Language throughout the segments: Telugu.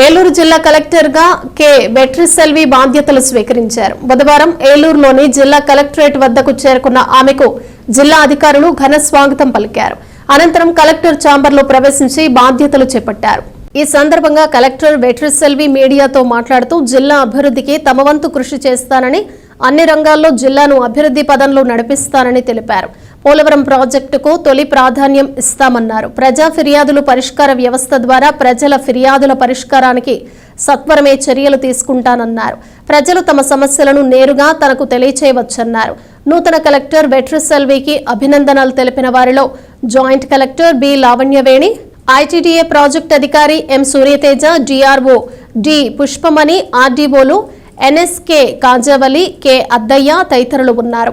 ఏలూరు జిల్లా కలెక్టర్గా కె సెల్వి బాధ్యతలు స్వీకరించారు. బుధవారం ఏలూరులోని జిల్లా కలెక్టరేట్ వద్దకు చేరుకున్న ఆమెకు జిల్లా అధికారులు ఘన స్వాగతం పలికారు. అనంతరం కలెక్టర్ ఛాంబర్లో ప్రవేశించి బాధ్యతలు చేపట్టారు. ఈ సందర్భంగా కలెక్టర్ సెల్వి మీడియాతో మాట్లాడుతూ జిల్లా అభివృద్ధికి తమ వంతు కృషి చేస్తానని అన్ని రంగాల్లో జిల్లాను అభివృద్ధి పదంలో నడిపిస్తానని తెలిపారు. పోలవరం ప్రాజెక్టుకు తొలి ప్రాధాన్యం ఇస్తామన్నారు. ప్రజా ఫిర్యాదులు పరిష్కార వ్యవస్థ ద్వారా ప్రజల ఫిర్యాదుల పరిష్కారానికి సత్వరమే చర్యలు తీసుకుంటానన్నారు. ప్రజలు తమ సమస్యలను నేరుగా తనకు తెలియచేయవచ్చన్నారు. నూతన కలెక్టర్ వెట్రిసెల్వికి అభినందనలు తెలిపిన వారిలో joint collector B Lavanyaveni ITDA project అధికారి M Suryateja DRO D Pushpamani ఆర్డీఓలు NSK Kajavali K Addaiah తదితరులు ఉన్నారు.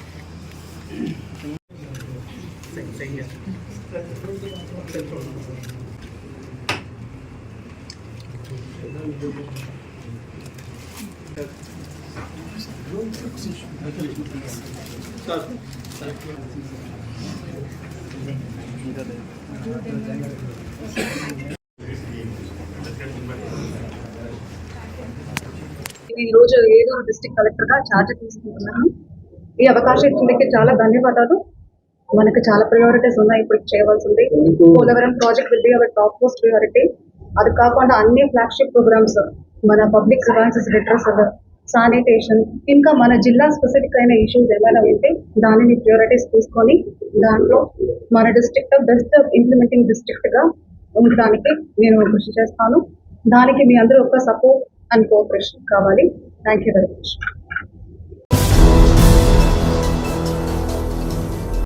నేను ఈ రోజు ఏలూరు డిస్ట్రిక్ట్ కలెక్టర్ గా ఛార్జ్ తీసుకుంటున్నాను ఈ అవకాశం ఇచ్చినందుకు చాలా ధన్యవాదాలు. మనకు చాలా ప్రయారిటీస్ ఉన్నాయి. ఇప్పుడు చేయవలసింది Polavaram project will be our topmost priority అది కాకుండా అన్ని ఫ్లాగ్షిప్ ప్రోగ్రామ్స్ మన పబ్లిక్ గ్రీవెన్సెస్ రిట్రస్ శానిటేషన్ ఇంకా మన జిల్లా స్పెసిఫిక్ అయిన ఇష్యూస్ ఏమైనా ఉంటే దానిని ప్రియారిటీస్ తీసుకొని దాంట్లో మన డిస్ట్రిక్ట్ బెస్ట్ ఇంప్లిమెంటింగ్ డిస్ట్రిక్ట్గా ఉండడానికి నేను కృషి చేస్తాను. దానికి మీ అందరూ ఒక సపోర్ట్ అండ్ కోఆపరేషన్ కావాలి. Thank you very much